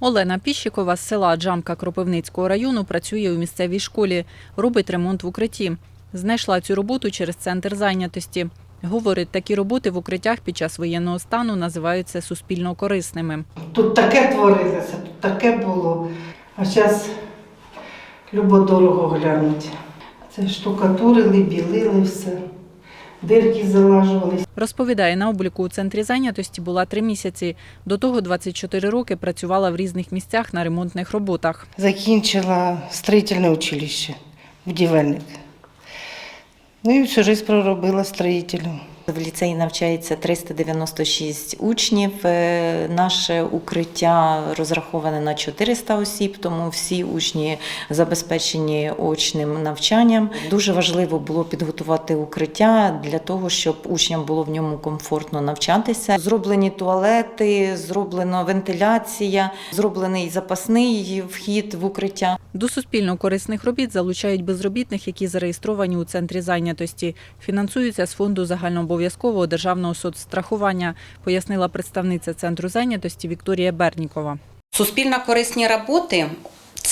Олена Піщикова з села Джамка Кропивницького району працює у місцевій школі, робить ремонт в укритті. Знайшла цю роботу через центр зайнятості. Говорить, такі роботи в укриттях під час воєнного стану називаються суспільно корисними. Тут таке творилося, тут таке було. А зараз любо-дорого глянуть. Це штукатурили, білили все, дирки залажували. Розповідає, на обліку у центрі зайнятості була три місяці. До того 24 роки працювала в різних місцях на ремонтних роботах. Закінчила строїтельне училище, будівельник. Ну і всю життя проробила строїтелем. В ліцеї навчається 396 учнів. Е, Наше укриття розраховане на 400 осіб, тому всі учні забезпечені очним навчанням. Дуже важливо було підготувати укриття для того, щоб учням було в ньому комфортно навчатися. Зроблені туалети, зроблена вентиляція, зроблений запасний вхід в укриття. До суспільно корисних робіт залучають безробітних, які зареєстровані у центрі зайнятості. Фінансуються з фонду загальнообов'язкового державного соцстрахування, пояснила представниця центру зайнятості Вікторія Бернікова. Суспільно корисні роботи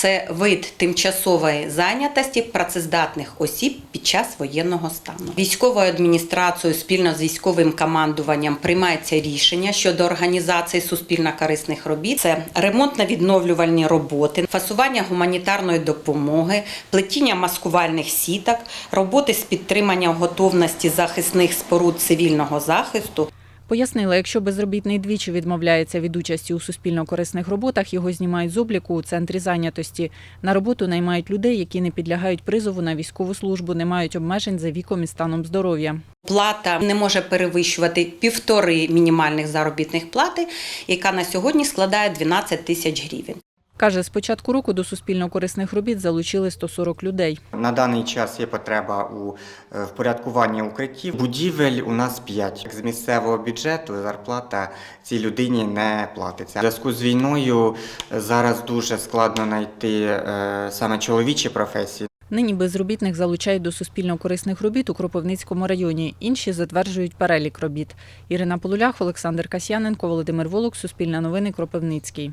це вид тимчасової зайнятості працездатних осіб під час воєнного стану. Військовою адміністрацією спільно з військовим командуванням приймається рішення щодо організації суспільно корисних робіт. Це ремонтно-відновлювальні роботи, фасування гуманітарної допомоги, плетіння маскувальних сіток, роботи з підтримання готовності захисних споруд цивільного захисту, Пояснила, якщо безробітний двічі відмовляється від участі у суспільно корисних роботах, його знімають з обліку у центрі зайнятості. На роботу наймають людей, які не підлягають призову на військову службу, не мають обмежень за віком і станом здоров'я. Плата не може перевищувати півтори мінімальних заробітних плати, яка на сьогодні складає 12 тисяч гривень. Каже, з початку року до суспільно корисних робіт залучили 140 людей. На даний час є потреба у е, впорядкуванні укриттів. Будівель у нас 5. З місцевого бюджету зарплата цій людині не платиться. У зв'язку з війною е, зараз дуже складно знайти е, саме чоловічі професії. Нині безробітних залучають до суспільно корисних робіт у Кропивницькому районі. Інші затверджують перелік робіт. Ірина Полулях, Олександр Касьяненко, Володимир Волок, Суспільне новини, Кропивницький.